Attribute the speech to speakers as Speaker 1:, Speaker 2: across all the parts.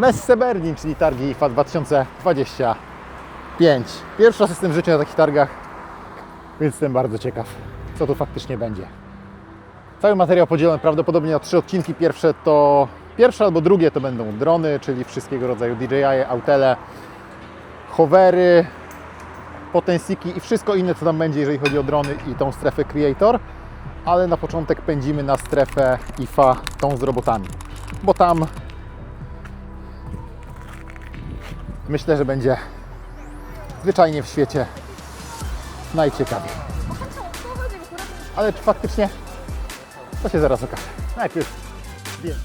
Speaker 1: Messe Berlin, czyli targi IFA 2025. Pierwszy raz jestem w życiu na takich targach, więc jestem bardzo ciekaw, co tu faktycznie będzie. Cały materiał podzielony prawdopodobnie na trzy odcinki. Pierwsze to pierwsze albo drugie to będą drony, czyli wszystkiego rodzaju DJI, autele, hovery, potensiki i wszystko inne, co tam będzie, jeżeli chodzi o drony i tą strefę Creator. Ale na początek pędzimy na strefę IFA, tą z robotami, bo tam myślę, że będzie zwyczajnie w świecie najciekawiej. Ale czy faktycznie to się zaraz okaże. Najpierw wiem.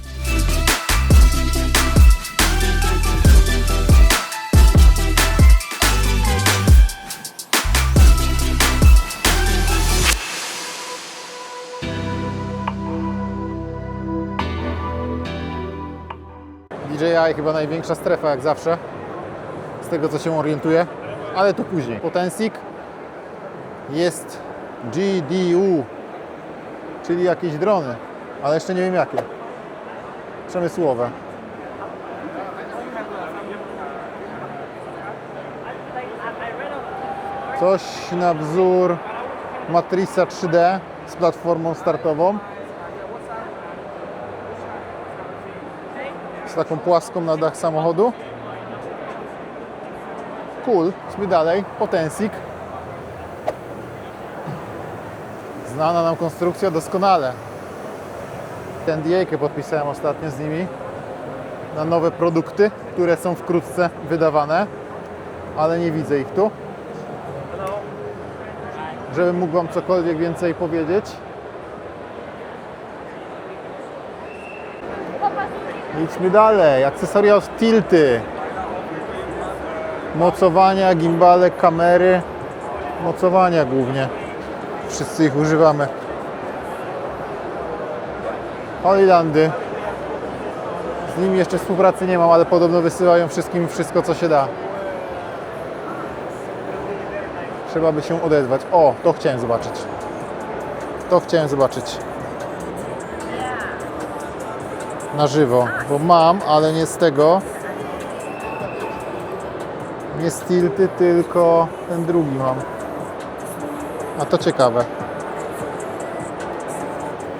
Speaker 1: DJI chyba największa strefa jak zawsze, z tego co się orientuję, ale to później. Potensik jest GDU, czyli jakieś drony, ale jeszcze nie wiem jakie. Przemysłowe. Coś na wzór Matrixa 3D z platformą startową. Z taką płaską na dach samochodu. Cool. Idźmy dalej. Potensik. Znana nam konstrukcja doskonale. Ten DA podpisałem ostatnio z nimi na nowe produkty, które są wkrótce wydawane, ale nie widzę ich tu. Żebym mógł Wam cokolwiek więcej powiedzieć. Idźmy dalej. Akcesoria od tilty. Mocowania, gimbale, kamery. Mocowania głównie. Wszyscy ich używamy. Holylandy. Z nimi jeszcze współpracy nie mam, ale podobno wysyłają wszystkim wszystko, co się da. Trzeba by się odezwać. O, to chciałem zobaczyć. To chciałem zobaczyć. Na żywo, bo mam, ale nie z tego. Nie z tilty, tylko ten drugi mam. A to ciekawe.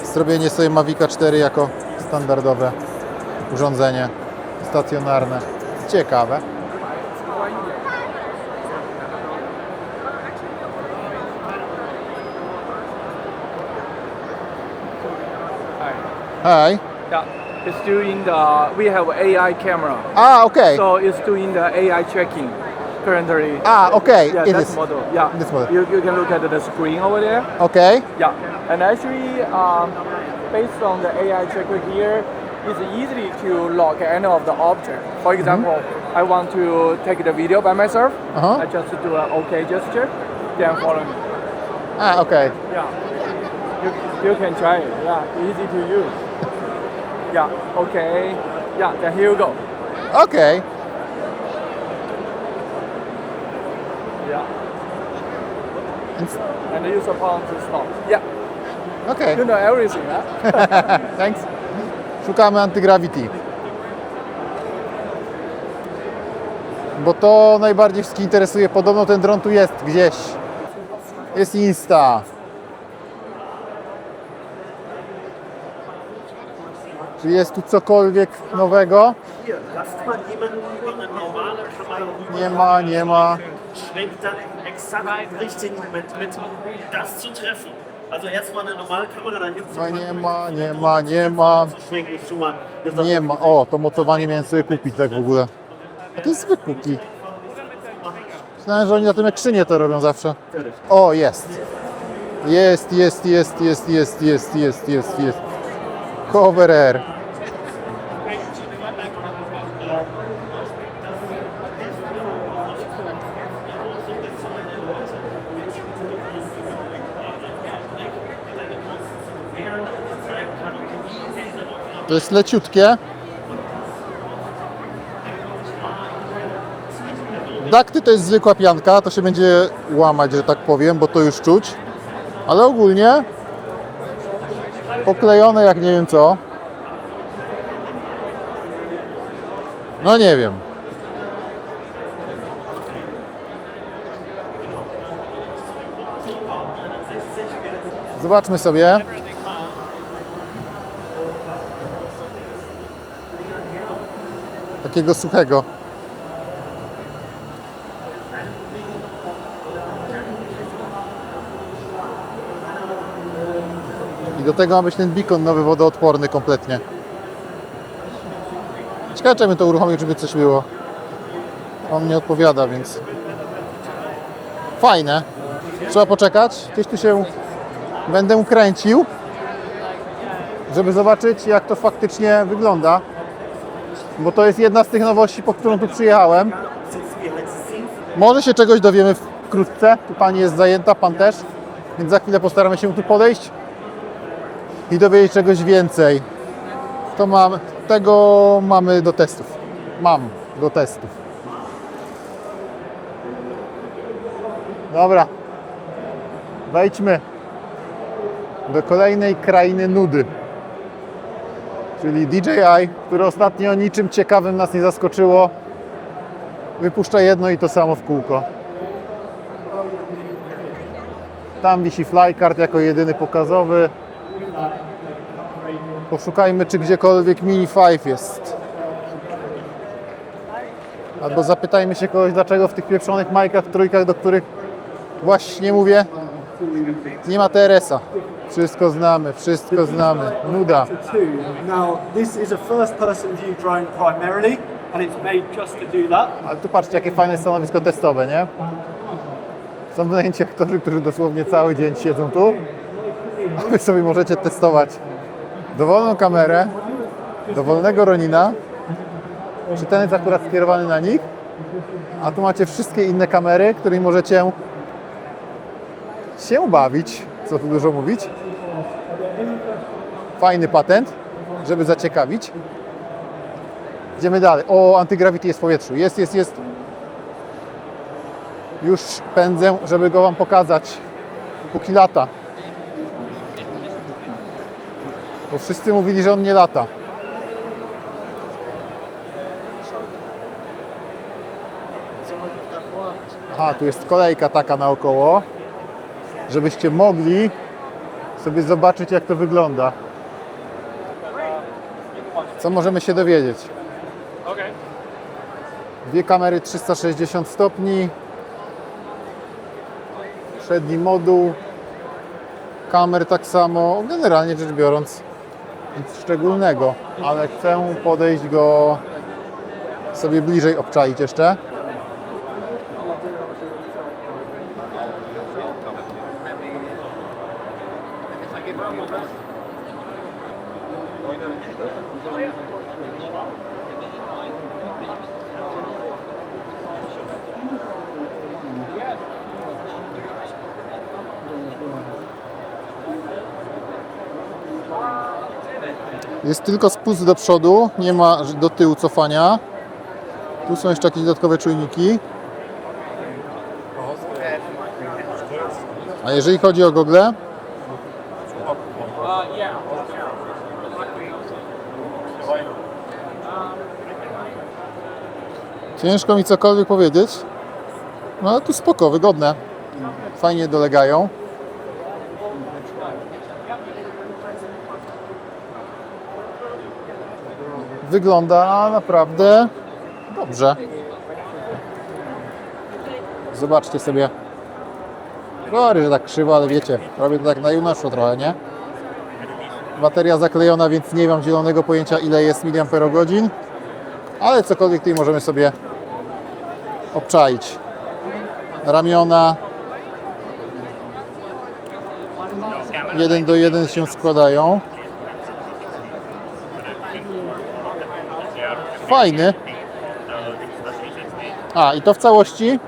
Speaker 1: Zrobienie sobie Mavica 4 jako standardowe urządzenie stacjonarne. Ciekawe.
Speaker 2: Yeah, it's doing the. We have AI camera,
Speaker 1: Ah, okay.
Speaker 2: so it's doing the AI checking currently.
Speaker 1: Ah, okay.
Speaker 2: Yeah,
Speaker 1: It
Speaker 2: that's
Speaker 1: is.
Speaker 2: model. Yeah,
Speaker 1: This model.
Speaker 2: You, you can look at the screen over there.
Speaker 1: Okay.
Speaker 2: Yeah, and actually, um, based on the AI checker here, it's easy to lock any of the object. For example, I want to take the video by myself.
Speaker 1: Mm-hmm. Uh-huh.
Speaker 2: I just do an OK gesture, then follow me.
Speaker 1: Ah, okay.
Speaker 2: Yeah, you, you can try it. Yeah, easy to use. Yeah, okay. Yeah, then here you go.
Speaker 1: Okay.
Speaker 2: Yeah. And use upon to stop. Yeah,
Speaker 1: Okay.
Speaker 2: you know everything, huh?
Speaker 1: Thanks. Szukamy antygravity. Bo to najbardziej wszystkich interesuje. Podobno ten dron tu jest gdzieś. Jest Insta. Czy jest tu cokolwiek nowego? Nie ma, nie ma.
Speaker 3: Richtigen Moment
Speaker 1: No nie ma, nie ma, nie ma. Nie ma. O, to mocowanie miałem sobie kupić tak w ogóle. A to jest zwykły kij. Myślałem, że oni na tym ekrzynie to robią zawsze. O, jest. Jest, jest, jest, jest, jest, jest, jest, jest, jest. Cover Air. To jest leciutkie. Dakty to jest zwykła pianka, to się będzie łamać, że tak powiem, bo to już czuć. Ale ogólnie poklejone jak nie wiem co. No nie wiem. Zobaczmy sobie. Takiego suchego. Do tego ma być ten beacon nowy wodoodporny kompletnie. Ciekawe, bym to uruchomił, żeby coś było. On nie odpowiada, więc... Fajne. Trzeba poczekać. Gdzieś tu się będę kręcił, żeby zobaczyć, jak to faktycznie wygląda. Bo to jest jedna z tych nowości, po którą tu przyjechałem. Może się czegoś dowiemy wkrótce. Tu pani jest zajęta, pan też. Więc za chwilę postaramy się tu podejść i dowiedzieć czegoś więcej. To mam, tego mamy do testów. Mam do testów. Dobra. Wejdźmy do kolejnej krainy nudy. Czyli DJI, które ostatnio niczym ciekawym nas nie zaskoczyło. Wypuszcza jedno i to samo w kółko. Tam wisi flycard jako jedyny pokazowy. Poszukajmy, czy gdziekolwiek Mini 5 jest. Albo zapytajmy się kogoś, dlaczego w tych pieprzonych majkach, trójkach, do których właśnie mówię, nie ma TRS-a. Wszystko znamy, wszystko znamy. Nuda.
Speaker 4: two. Now, this is a first-person view drone primarily, and it's made just to do that.
Speaker 1: Ale tu patrzcie, jakie fajne stanowisko testowe, nie? Są wynajęci aktorzy, którzy dosłownie cały dzień siedzą tu, a wy sobie możecie testować dowolną kamerę, dowolnego Ronina, czy ten jest akurat skierowany na nich, a tu macie wszystkie inne kamery, którymi możecie się bawić, co tu dużo mówić. Fajny patent, żeby zaciekawić. Idziemy dalej. O, antygravity jest w powietrzu. Jest, jest, jest. Już pędzę, żeby go Wam pokazać. Póki lata. Bo wszyscy mówili, że on nie lata. Aha, tu jest kolejka taka naokoło, żebyście mogli sobie zobaczyć, jak to wygląda. Co możemy się dowiedzieć? Dwie kamery 360 stopni. Przedni moduł. Kamer tak samo. Generalnie rzecz biorąc nic szczególnego, ale chcę podejść go sobie bliżej obczaić jeszcze. Jest tylko spust do przodu, nie ma do tyłu cofania. Tu są jeszcze jakieś dodatkowe czujniki. A jeżeli chodzi o gogle, ciężko mi cokolwiek powiedzieć. No ale tu spoko, wygodne. Fajnie dolegają. Wygląda naprawdę dobrze. Zobaczcie sobie. Sorry, że tak krzywo, ale wiecie, robię to tak na junaszło trochę, nie? Bateria zaklejona, więc nie mam zielonego pojęcia ile jest miliamperogodzin, ale cokolwiek tutaj możemy sobie obczaić. Ramiona jeden do jeden się składają. Fajny. A, i to w całości,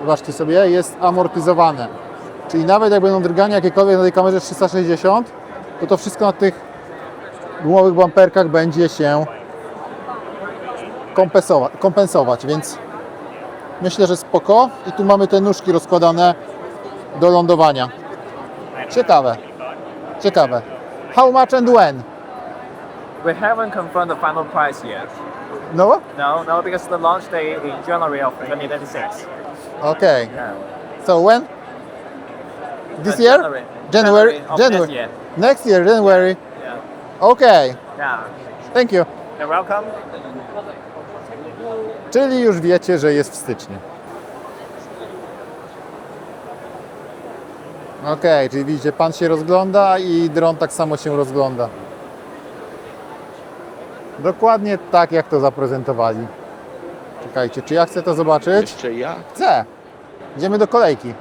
Speaker 1: zobaczcie sobie, jest amortyzowane. Czyli nawet jak będą drgania jakiekolwiek na tej kamerze 360, to to wszystko na tych gumowych bumperkach będzie się kompensować, kompensować, więc myślę, że spoko. I tu mamy te nóżki rozkładane do lądowania. Ciekawe. Ciekawe. How much and when?
Speaker 5: We haven't confirmed the final price yet.
Speaker 1: No?
Speaker 5: No, no, because the launch day in January of 2026.
Speaker 1: Okay.
Speaker 5: Yeah.
Speaker 1: So when? This
Speaker 5: Uh,
Speaker 1: year?
Speaker 5: January.
Speaker 1: January.
Speaker 5: of
Speaker 1: January.
Speaker 5: Next year.
Speaker 1: Next year, January.
Speaker 5: Yeah.
Speaker 1: Okay.
Speaker 5: Yeah.
Speaker 1: Thank you.
Speaker 5: You're welcome.
Speaker 1: Czyli już wiecie, że jest w styczniu. Okej, czyli widzicie, pan się rozgląda i dron tak samo się rozgląda. Dokładnie tak, jak to zaprezentowali. Czekajcie, czy ja chcę to zobaczyć?
Speaker 6: Jeszcze ja?
Speaker 1: Chcę. Idziemy do kolejki.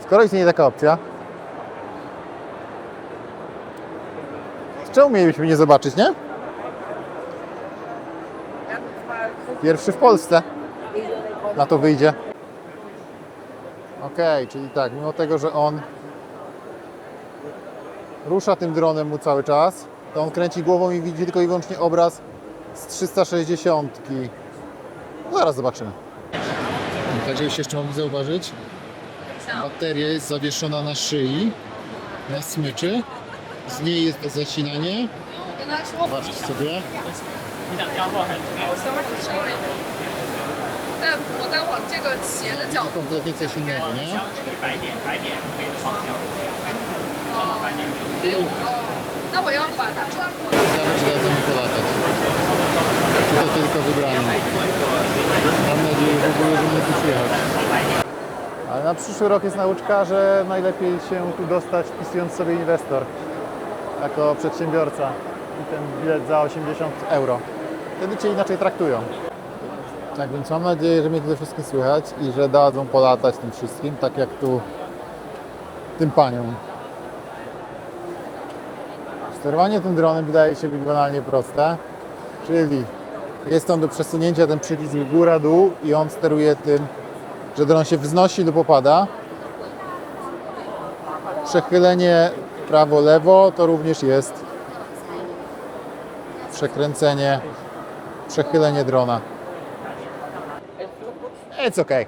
Speaker 1: Skoro istnieje taka opcja. Czemu mielibyśmy nie zobaczyć, nie? Pierwszy w Polsce. Na to wyjdzie. Okej, czyli tak, mimo tego, że on rusza tym dronem mu cały czas, to on kręci głową i widzi tylko i wyłącznie obraz z 360. No zaraz zobaczymy. Także już jeszcze mogli zauważyć, bateria jest zawieszona na szyi, na smyczy. Z niej jest to zacinanie. Zobaczcie sobie. Kompletnie coś innego, nie?
Speaker 7: No bo ja
Speaker 1: odpada. Zależy o tym polatać. I tylko wybrane. Mam nadzieję w ogóle, że nie przyjechać. Ale na przyszły rok jest nauczka, że najlepiej się tu dostać wpisując sobie inwestor jako przedsiębiorca i ten bilet za 80 euro. Wtedy Cię inaczej traktują. Tak więc mam nadzieję, że mnie tutaj wszystkim słychać i że dadzą polatać tym wszystkim, tak jak tu tym paniom. Sterowanie tym dronem wydaje się być banalnie proste, czyli jest on do przesunięcia ten przycisk góra-dół i on steruje tym, że dron się wznosi lub opada. Przechylenie prawo-lewo to również jest przekręcenie, przechylenie drona. It's okay.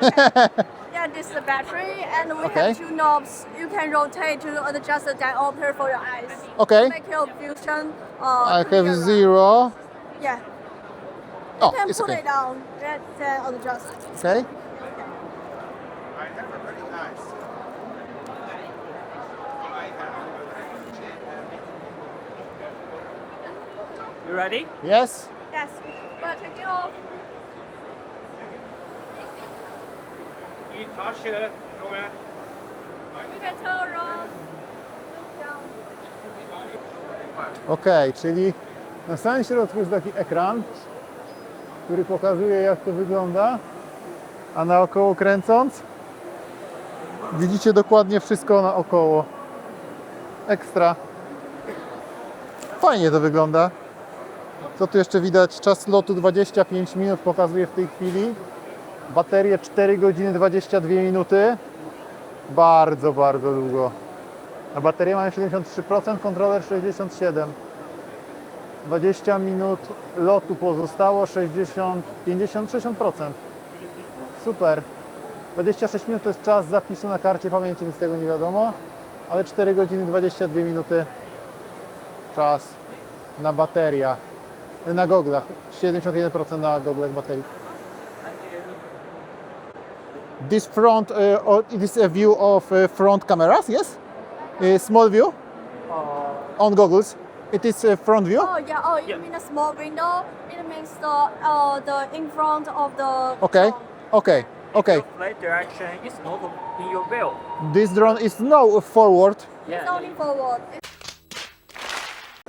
Speaker 8: Yeah, this is the battery, and we
Speaker 1: Okay.
Speaker 8: have two knobs. You can rotate to adjust the diopter for your eyes.
Speaker 1: Okay.
Speaker 8: Make your vision. Uh,
Speaker 1: I have
Speaker 8: clearer.
Speaker 1: zero.
Speaker 8: Yeah.
Speaker 1: Oh,
Speaker 8: You can
Speaker 1: it's
Speaker 8: put
Speaker 1: okay.
Speaker 8: it down. Then, then adjust.
Speaker 1: Okay.
Speaker 5: You ready?
Speaker 1: Yes.
Speaker 8: Yes. But take it off.
Speaker 5: 一查车，后面。
Speaker 8: You can turn around. Look down.
Speaker 1: Ok, czyli na samym środku jest taki ekran, który pokazuje jak to wygląda, a naokoło kręcąc widzicie dokładnie wszystko naokoło. Ekstra. Fajnie to wygląda. Co tu jeszcze widać? Czas lotu 25 minut pokazuje w tej chwili. Baterię 4 godziny 22 minuty. Bardzo, bardzo długo. Na baterię mamy 73%, kontroler 67%. 20 minut lotu pozostało, 60, 50, 60%. Super. 26 minut to jest czas zapisu na karcie pamięci, z tego nie wiadomo, ale 4 godziny 22 minuty czas na bateriach, na goglach, 71% na goglach baterii. This front, uh, or this a view of uh, front cameras, yes? A small view on goggles. It is a front view.
Speaker 8: Oh yeah. Oh, you mean a small window? It means the uh the in front of the.
Speaker 1: Okay,
Speaker 8: drone.
Speaker 1: okay, okay.
Speaker 5: Your flight direction is not in your view.
Speaker 1: This drone is no forward,
Speaker 8: It's only forward.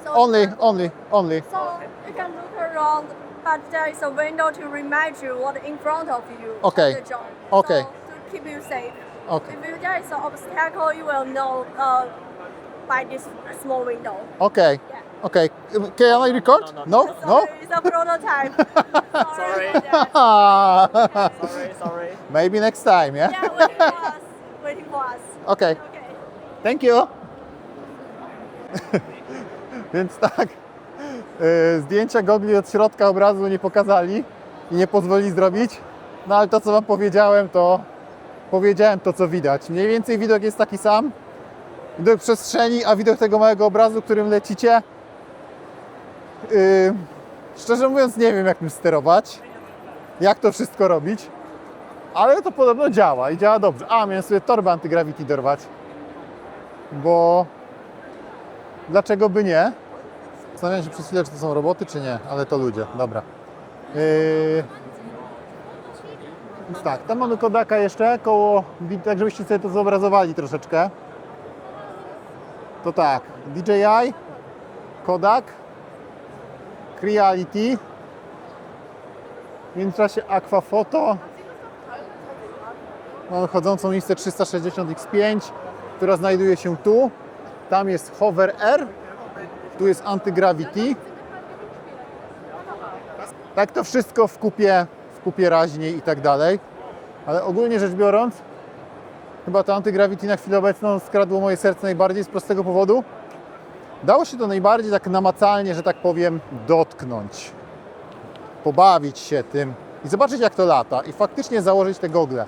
Speaker 8: So
Speaker 1: only, only, only.
Speaker 8: So you can look around, but there is a window to remind you what in front of you.
Speaker 1: Okay.
Speaker 8: The drone.
Speaker 1: Okay.
Speaker 8: So to keep you safe.
Speaker 1: Okay,
Speaker 8: If you- there is an obstacle, you will know uh, by this small window.
Speaker 1: okay,
Speaker 8: Yeah.
Speaker 1: okay. Can I record?
Speaker 5: No,
Speaker 1: No, no.
Speaker 8: Sorry, It's a prototype.
Speaker 5: Sorry.
Speaker 8: for that.
Speaker 5: Sorry, sorry.
Speaker 1: Maybe next time, yeah?
Speaker 8: yeah, waiting for us. Waiting for us.
Speaker 1: Okay,
Speaker 8: Okay.
Speaker 1: thank you. Więc tak, y, zdjęcia gogli od środka obrazu nie pokazali i nie pozwolili zrobić. No ale to, co Wam powiedziałem, to powiedziałem to, co widać. Mniej więcej widok jest taki sam. Widok przestrzeni, a widok tego małego obrazu, którym lecicie, Yy, szczerze mówiąc, nie wiem, jak tym sterować, jak to wszystko robić, ale to podobno działa i działa dobrze. A, miałem sobie torbę antygravity dorwać, bo dlaczego by nie? Zastanawiam się przez chwilę, czy to są roboty, czy nie, ale to ludzie, dobra. Yy, tak, tam mamy Kodaka jeszcze koło, tak żebyście sobie to zobrazowali troszeczkę. To tak, DJI, Kodak, Creality, w międzyczasie Aquafoto, mamy chodzącą listę 360X5, która znajduje się tu, tam jest Hover R, tu jest Anti-Gravity. Tak to wszystko w kupie, w kupie raźniej i tak dalej. Ale ogólnie rzecz biorąc, chyba to Anti-Gravity na chwilę obecną skradło moje serce najbardziej z prostego powodu. Dało się to najbardziej tak namacalnie, że tak powiem, dotknąć. Pobawić się tym i zobaczyć jak to lata i faktycznie założyć te gogle.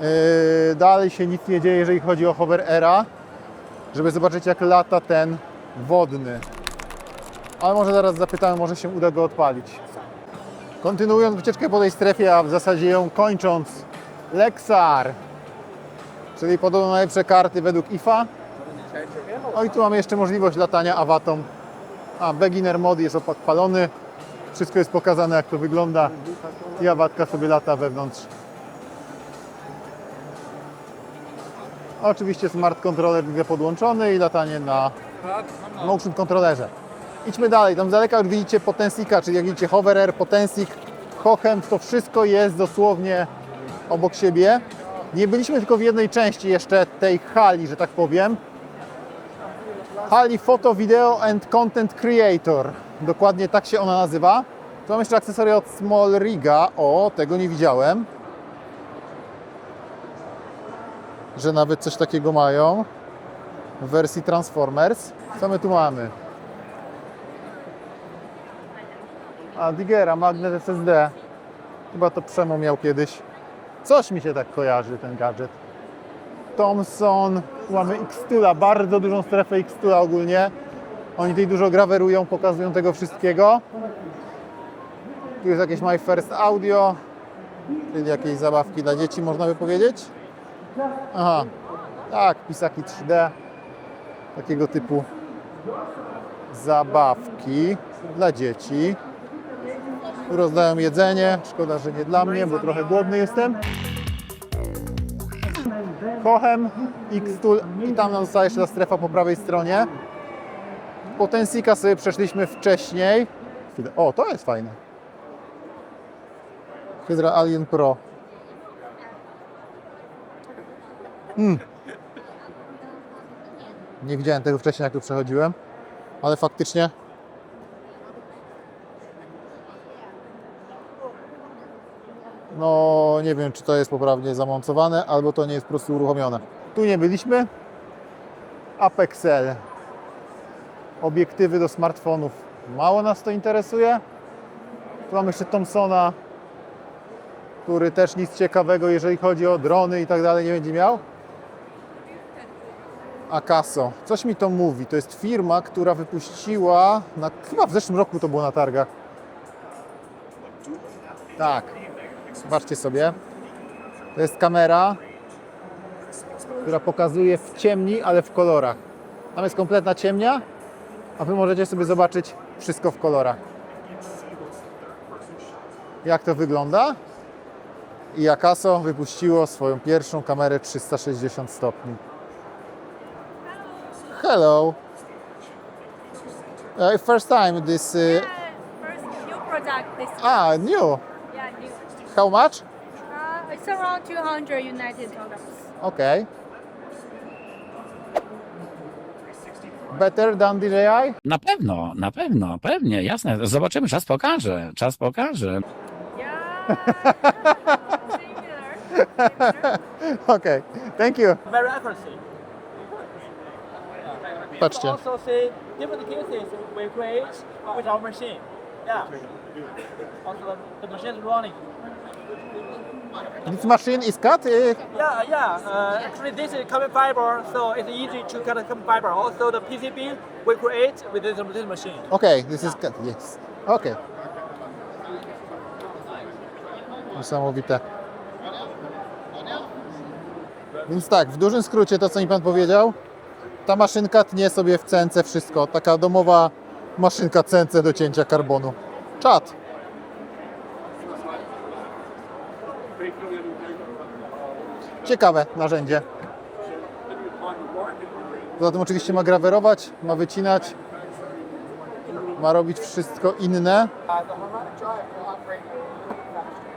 Speaker 1: Yy, dalej się nic nie dzieje, jeżeli chodzi o Hover Era, żeby zobaczyć jak lata ten wodny. Ale może zaraz zapytamy, może się uda go odpalić. Kontynuując wycieczkę po tej strefie, a w zasadzie ją kończąc, Lexar, czyli podobno najlepsze karty według IFA. O i tu mamy jeszcze możliwość latania awatą. A, beginner mod jest odpalony. Wszystko jest pokazane jak to wygląda i awatka sobie lata wewnątrz. Oczywiście smart controller podłączony i latanie na motion controllerze. Idźmy dalej, tam z daleka już widzicie Potensika, czyli jak widzicie Hover Air, Potensik, Hochem, to wszystko jest dosłownie obok siebie. Nie byliśmy tylko w jednej części jeszcze tej hali, że tak powiem. Hali Photo, Video and Content Creator. Dokładnie tak się ona nazywa. Tu mam jeszcze akcesoria od Small Riga. O, tego nie widziałem. Że nawet coś takiego mają w wersji Transformers. Co my tu mamy? A, Digera, magnet SSD. Chyba to Przemo miał kiedyś. Coś mi się tak kojarzy, ten gadżet. Thomson, tu mamy Xtula, bardzo dużą strefę Xtula ogólnie. Oni tutaj dużo grawerują, pokazują tego wszystkiego. Tu jest jakieś My First Audio, czyli jakieś zabawki dla dzieci, można by powiedzieć. Aha, tak, pisaki 3D, takiego typu zabawki dla dzieci. Rozdają jedzenie, szkoda, że nie dla mnie, bo trochę głodny jestem. Kochem, X-Tool i tam nam została jeszcze ta strefa po prawej stronie. Potensika sobie przeszliśmy wcześniej. O, to jest fajne. Hydra Alien Pro. Hmm. Nie widziałem tego wcześniej, jak tu przechodziłem, ale faktycznie No, nie wiem, czy to jest poprawnie zamontowane, albo to nie jest po prostu uruchomione. Tu nie byliśmy. Apexel. Obiektywy do smartfonów. Mało nas to interesuje. Tu mamy jeszcze Thomsona, który też nic ciekawego, jeżeli chodzi o drony i tak dalej, nie będzie miał. Akaso. Coś mi to mówi. To jest firma, która wypuściła, na, chyba w zeszłym roku to było na targach. Tak, Zobaczcie sobie. To jest kamera, która pokazuje w ciemni, ale w kolorach. Tam jest kompletna ciemnia, a Wy możecie sobie zobaczyć wszystko w kolorach. Jak to wygląda? I Akaso wypuściło swoją pierwszą kamerę 360 stopni. Hello. Uh, first time this. Uh,
Speaker 8: First new product this
Speaker 1: ah, new.
Speaker 8: yeah new.
Speaker 1: How much?
Speaker 8: Uh, it's around 200 United dollars.
Speaker 1: Okay. Better than DJI?
Speaker 6: Na pewno, na pewno, pewnie, jasne. Zobaczymy, czas pokaże, czas pokaże.
Speaker 8: Yeah. Similar.
Speaker 1: Okay, thank you.
Speaker 5: Very accuracy.
Speaker 1: Patrzcie.
Speaker 5: Also see different cases we create with our machine. Yeah. Also the, the machine is running.
Speaker 1: This machine is cut? Uh,
Speaker 9: Yeah, yeah. Uh, actually, this is carbon fiber, so it's easy to cut carbon fiber. Also, the PCB we create with this, this machine.
Speaker 1: Okay, this is cut. Yes. Okay. Niesamowite. Więc tak, w dużym skrócie to, co mi Pan powiedział, ta maszynka tnie sobie w cence wszystko. Taka domowa maszynka cence do cięcia karbonu. Czad. Ciekawe narzędzie. Poza tym oczywiście ma grawerować, ma wycinać, ma robić wszystko inne.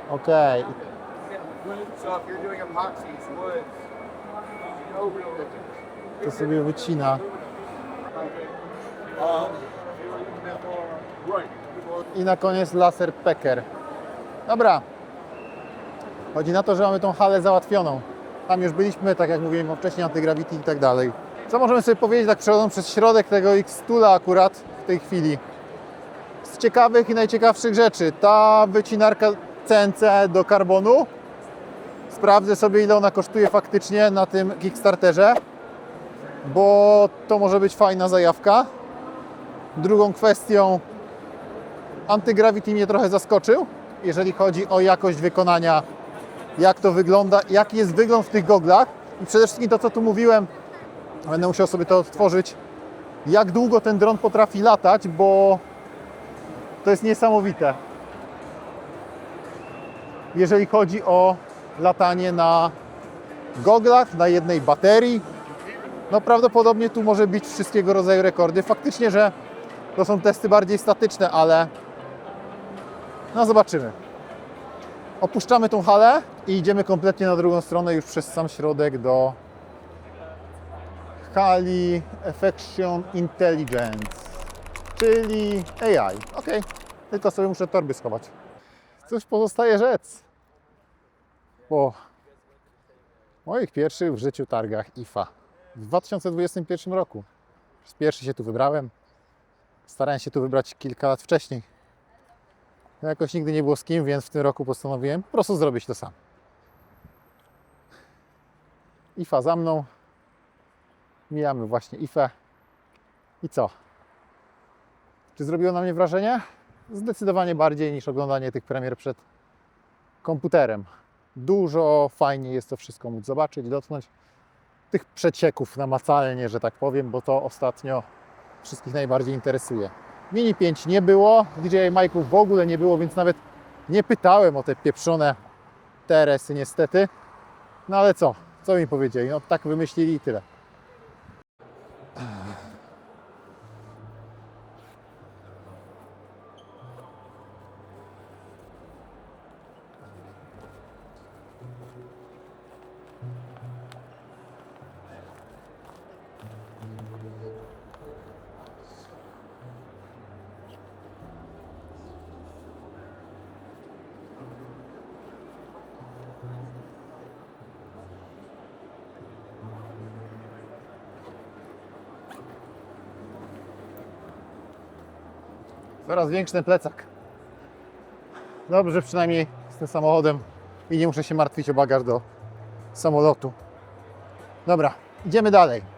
Speaker 1: Okej. To sobie wycina. I na koniec laser pecker. Dobra. Chodzi na to, że mamy tą halę załatwioną. Tam już byliśmy, tak jak mówiłem wcześniej, antygravity i tak dalej. Co możemy sobie powiedzieć, tak przechodząc przez środek tego X-Tula akurat w tej chwili? Z ciekawych i najciekawszych rzeczy. Ta wycinarka CNC do karbonu. Sprawdzę sobie, ile ona kosztuje faktycznie na tym Kickstarterze, bo to może być fajna zajawka. Drugą kwestią, antygravity mnie trochę zaskoczył, jeżeli chodzi o jakość wykonania, jak to wygląda, jaki jest wygląd w tych goglach i przede wszystkim to, co tu mówiłem, będę musiał sobie to odtworzyć, jak długo ten dron potrafi latać, bo to jest niesamowite. Jeżeli chodzi o latanie na goglach, na jednej baterii, no prawdopodobnie tu może być wszystkiego rodzaju rekordy. Faktycznie, że to są testy bardziej statyczne, ale no zobaczymy. Opuszczamy tą halę i idziemy kompletnie na drugą stronę, już przez sam środek do hali Affection Intelligence, czyli AI. Ok, tylko sobie muszę torby schować. Cóż pozostaje rzec po moich pierwszych w życiu targach IFA w 2021 roku. Pierwszy się tu wybrałem. Starałem się tu wybrać kilka lat wcześniej. No jakoś nigdy nie było z kim, więc w tym roku postanowiłem po prostu zrobić to sam. IFA za mną. Mijamy właśnie IFę. I co? Czy zrobiło na mnie wrażenie? Zdecydowanie bardziej niż oglądanie tych premier przed komputerem. Dużo fajniej jest to wszystko móc zobaczyć, dotknąć tych przecieków namacalnie, że tak powiem, bo to ostatnio wszystkich najbardziej interesuje. Mini 5 nie było, DJI Mike'ów w ogóle nie było, więc nawet nie pytałem o te pieprzone teresy niestety. No ale co? Co mi powiedzieli? No tak wymyślili i tyle. Coraz większy plecak. Dobrze, przynajmniej z tym samochodem i nie muszę się martwić o bagaż do samolotu. Dobra, idziemy dalej.